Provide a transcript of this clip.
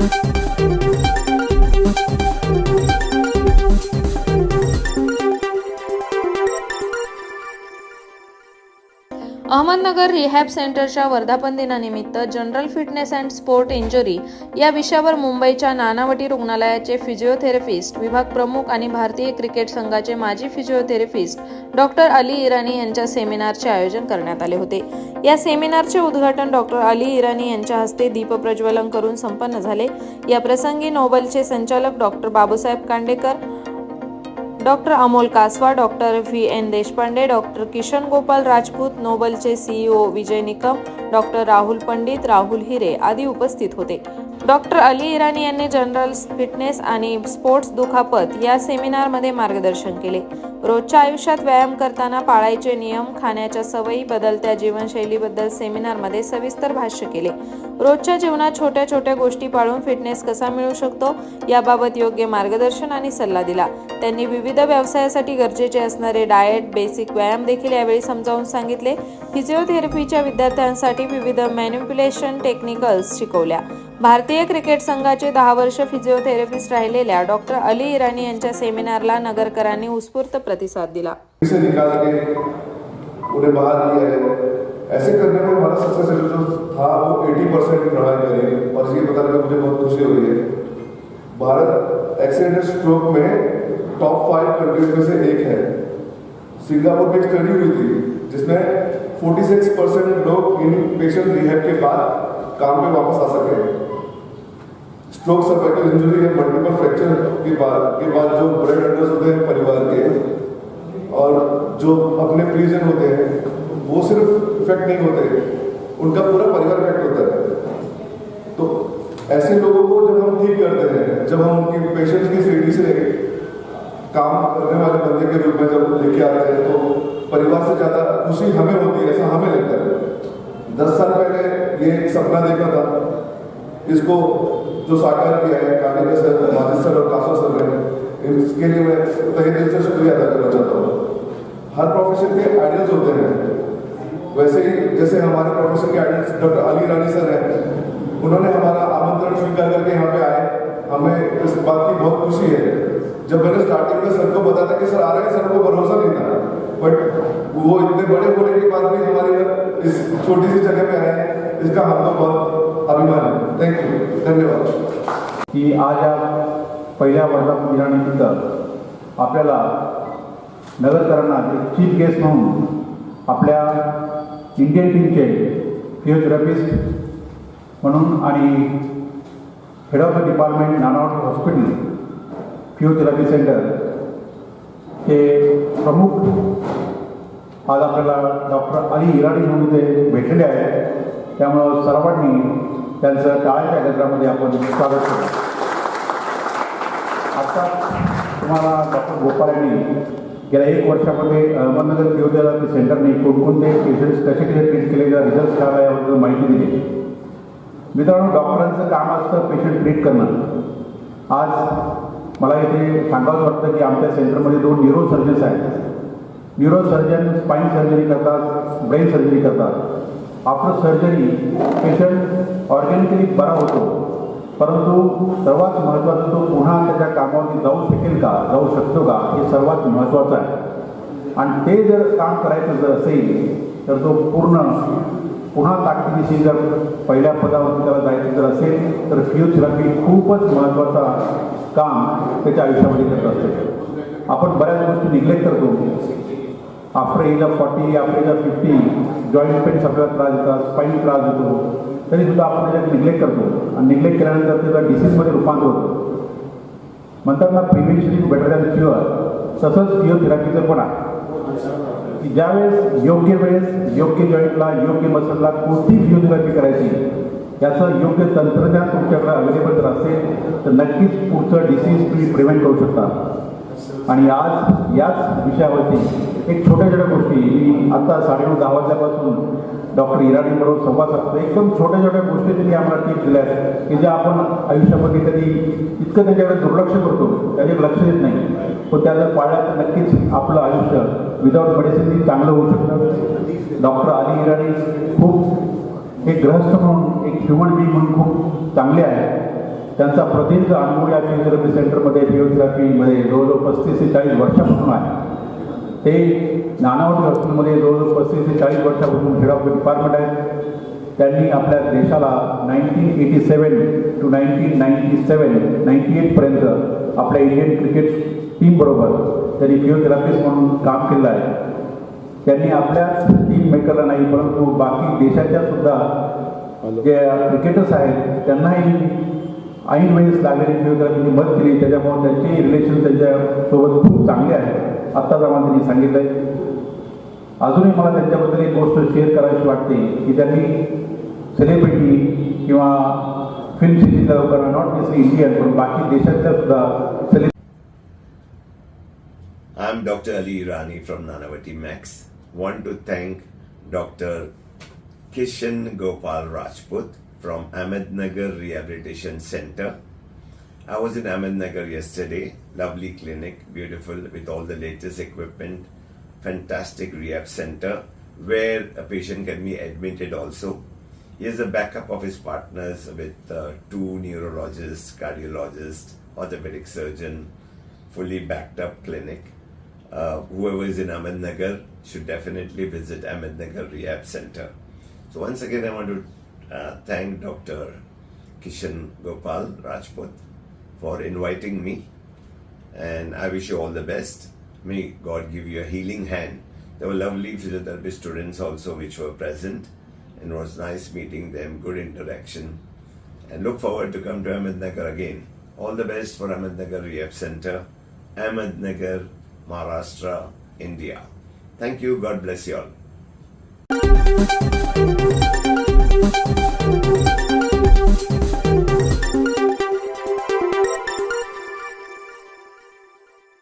thank you Ahmednagar rehab सेंटरच्या वर्धापन दिनानिमित्त general fitness and sport injury या विषयावर मुंबईच्या नानावटी रुग्णालयाचे फिजिओथेरपिस्ट विभाग प्रमुख आणि भारतीय क्रिकेट संघाचे माजी फिजिओथेरपिस्ट डॉक्टर अली इराणी यांच्या सेमिनारचे आयोजन करण्यात आले होते. या सेमिनारचे उद्घाटन डॉक्टर अली इराणी यांच्या हस्ते दीपप्रज्वलन करून संपन्न झाले. या प्रसंगी नोबलचे संचालक doctor Babusaheb Kandekar doctor Amol Kaswa doctor V N Deshpande doctor Kishan Gopal Rajput नोबलचे CEO Vijay Nikam doctor Rahul Pandit Rahul Hire आदी उपस्थित होते. डॉक्टर अली इराणी यांनी जनरल फिटनेस आणि स्पोर्ट्स दुखापत या सेमिनारमध्ये मार्गदर्शन केले. रोजच्या आयुष्यात व्यायाम करताना पाळायचे नियम खाण्याच्या सवयी बदलत्या जीवनशैलीबद्दल सेमिनारमध्ये सविस्तर भाष्य केले. रोजच्या जीवनात छोट्या छोट्या गोष्टी पाळून फिटनेस कसा मिळू शकतो याबाबत योग्य मार्गदर्शन आणि सल्ला दिला. त्यांनी विविध व्यवसायासाठी गरजेचे असणारे डाएट बेसिक व्यायाम देखील यावेळी समजावून सांगितले. फिजिओथेरपीच्या विद्यार्थ्यांसाठी विविध मॅन्युप्युलेशन टेक्निकल्स शिकवल्या. भारतीय क्रिकेट संघाचे दहा वर्ष फिजिओथेरपिस्ट राहिलेल्या डॉक्टर अली इराणी यांच्या सेमिनारला नगरकरांनी उत्स्फूर्त प्रतिसाद दिला. उन्हें बाहर लिया है ऐसे करने में हमारा सक्सेस रेट जो था वो 80 परसेंट रहा है मेरे. और ये बता कर मुझे बहुत खुशी हो हुई है. भारत एक्सीडेंट स्ट्रोक में टॉप फाइव कंट्रीज में से एक है. सिंगापुर में एक स्टडी हुई थी जिसमें 46 परसेंट लोग इन पेशेंट रिहैब के बाद काम पे वापस आ सके। स्ट्रोक सर्वाइकल इंजरी या मल्टीपल फ्रैक्चर के बाद के बाद जो ब्रेड अंडर्स होते हैं परिवार के, और जो अपने प्रिजन होते हैं, वो सिर्फ़ इफ़ेक्ट नहीं होते, उनका पूरा परिवार इफ़ेक्ट होता है। तो ऐसे लोगों को जब हम ठीक करते हैं, जब हम उनकी पेशेंट की सीढ़ी से काम करने वाले बंदे के रूप में जब लेके आते हैं तो परिवार से ज़्यादा खुशी हमें होती है, ऐसा हमें लगता है। दस साल पहले ये एक सपना देखा था इसको जो साकार किया है कालिका सर माजिद सर और कासो सर ने इसके लिए मैं तहे दिल से शुक्रिया अदा करना चाहता हूँ। हर प्रोफेशन के आइडियल्स होते हैं। वैसे ही, जैसे हमारे प्रोफेशन के ideals doctor Ali Rani sir हैं, उन्होंने हमारा आमंत्रण स्वीकार करके यहाँ पे आए। हमें इस बात की बहुत खुशी है। जब मैंने स्टार्टिंग में सर को बताया था कि सर, आ रहे हैं, सर को भरोसा नहीं था। बट वो इतने बड़े होने के बाद भी इस छोटी सी जगह पे आए हैं इसका हम लोग बहुत अभिमान है। थैंक यू धन्यवाद. की आज या पहिल्या वर्धापन दिनानिमित्त आपल्याला नगरकरांना एक चीफ गेस्ट म्हणून आपल्या इंडियन टीमचे फिजिओथेरपिस्ट म्हणून आणि head of the department Nanavati hospital physiotherapy centre हे प्रमुख आज आपल्याला डॉक्टर अली इराणी म्हणून ते भेटलेले आहेत. त्यामुळं सर्वांनी त्यांचं टाळ्याच्या गजरामध्ये आपण स्वागत करू. आता तुम्हाला डॉक्टर गोपाल यांनी गेल्या एक वर्षामध्ये अहमदनगर फिजिओथेरपी सेंटरने कोणकोणते पेशंट्स कसे कसे ट्रीट केले किंवा रिझल्ट काय याबद्दल माहिती दिली. मित्रांनो डॉक्टरांचं काम असतं पेशंट ट्रीट करणं. आज मला इथे सांगावंच वाटतं की आमच्या सेंटरमध्ये दोन न्यूरो सर्जन्स आहेत. न्यूरो सर्जन स्पाईन सर्जरी करतात ब्रेन सर्जरी करतात. आफ्टर सर्जरी पेशंट ऑर्गॅनिकली बरा होतो. परंतु सर्वात महत्त्वाचं तो पुन्हा त्याच्या कामावरती जाऊ शकेल का जाऊ शकतो का हे सर्वात महत्त्वाचं आहे. आणि ते जर काम करायचं जर असेल तर तो पूर्ण पुन्हा ताकदीशी जर पहिल्या पदावरती त्याला जायचं जर असेल तर फिजिओथेरपी खूपच महत्त्वाचा काम त्याच्या आयुष्यामध्ये करत असते. आपण बऱ्याच गोष्टी निग्लेक्ट करतो. After age of forty after age of fifty joint pains आपल्याला त्रास देतात स्पाईन त्रास देतो. तरीसुद्धा आपण त्याच्यात निग्लेक्ट करतो. आणि निग्लेक्ट केल्यानंतर त्याचा डिसीजमध्ये रूपांतर होतं. म्हणतात ना prevention is better than cure तसंच फिओथेरापीचं पण आहे. की ज्यावेळेस योग्य वेळेस योग्य जॉईंटला योग्य मसलला कोणती फिओथेरापी करायची याचं योग्य तंत्रज्ञान तुमच्याकडे अवेलेबल जर असेल तर नक्कीच पुढचं डिसीज तुम्ही प्रिव्हेंट करू शकता. आणि आज याच विषयावरती एक छोट्या छोट्या गोष्टी. मी आत्ता साडेनऊ दहा वाजल्यापासून डॉक्टर इराणीबरोबर संवाद साधतो. एकदम छोट्या छोट्या गोष्टी त्यांनी आम्हाला टिप्स दिल्या आहेत की ज्या आपण आयुष्यामध्ये कधी इतकं त्याच्याकडे दुर्लक्ष करतो त्याच्याकडे लक्ष देत नाही. पण त्या जर पाळल्या तर नक्कीच आपलं आयुष्य विदाऊट मेडिसिन चांगलं होऊ शकतं. डॉक्टर अली इराणी खूप एक ग्रहस्थ म्हणून एक ह्युमन बीइंग म्हणून खूप चांगले आहे त्यांचा प्रदीर्घ अनुभव या फिजिओथेरपी सेंटरमध्ये फिजिओथेरपीमध्ये जवळजवळ पस्तीस ते चाळीस वर्षापासून आहे. ते नानावटी हॉस्पिटलमध्ये जवळजवळ पस्तीस ते चाळीस वर्षापासून हेड ऑफ डिपार्टमेंट आहे. त्यांनी आपल्या देशाला nineteen eighty seven to nineteen ninety seven ninety एटपर्यंत आपल्या इंडियन क्रिकेट टीमबरोबर त्यांनी फिजिओथेरपिस्ट म्हणून काम केलं आहे. त्यांनी आपल्याच टीम मेकरला नाही परंतु बाकी देशाच्या सुद्धा जे क्रिकेटर्स आहेत त्यांनाही ऐन वेळेस लागलेली त्यांनी मदत केली त्याच्यामुळे त्यांचे रिलेशन त्यांच्यासोबत खूप चांगले आहेत आत्ताच आम्हाला त्यांनी सांगितलं आहे अजूनही मला त्यांच्याबद्दल एक गोष्ट शेअर करावीशी वाटते की त्यांनी सेलिब्रिटी किंवा फिल्म सिटीच्या लोकांना नॉट नेसली इंडियन पण बाकी देशातल्या सुद्धा सेलिब्रिटी एम Dr. Ali Irani from Nanavati Max. Want to thank Dr. Kishan Gopal Rajput from Ahmednagar Rehabilitation Center. I was in Ahmednagar yesterday. Lovely clinic, beautiful with all the latest equipment. Fantastic rehab center where a patient can be admitted also. He has a backup of his partners with uh, two neurologists, cardiologists, orthopedic surgeon, fully backed up clinic. Uh, whoever is in Ahmednagar should definitely visit Ahmednagar Rehab Center. So once again, I want to uh, thank Dr. Kishan Gopal Rajput for inviting me, and I wish you all the best. May God give you a healing hand. There were lovely physiotherapy students also which were present, and it was nice meeting them. Good interaction, and look forward to come to Ahmednagar again. All the best for Ahmednagar Rehab Center, Ahmednagar, Maharashtra, India. Thank you. God bless you all. Thank you.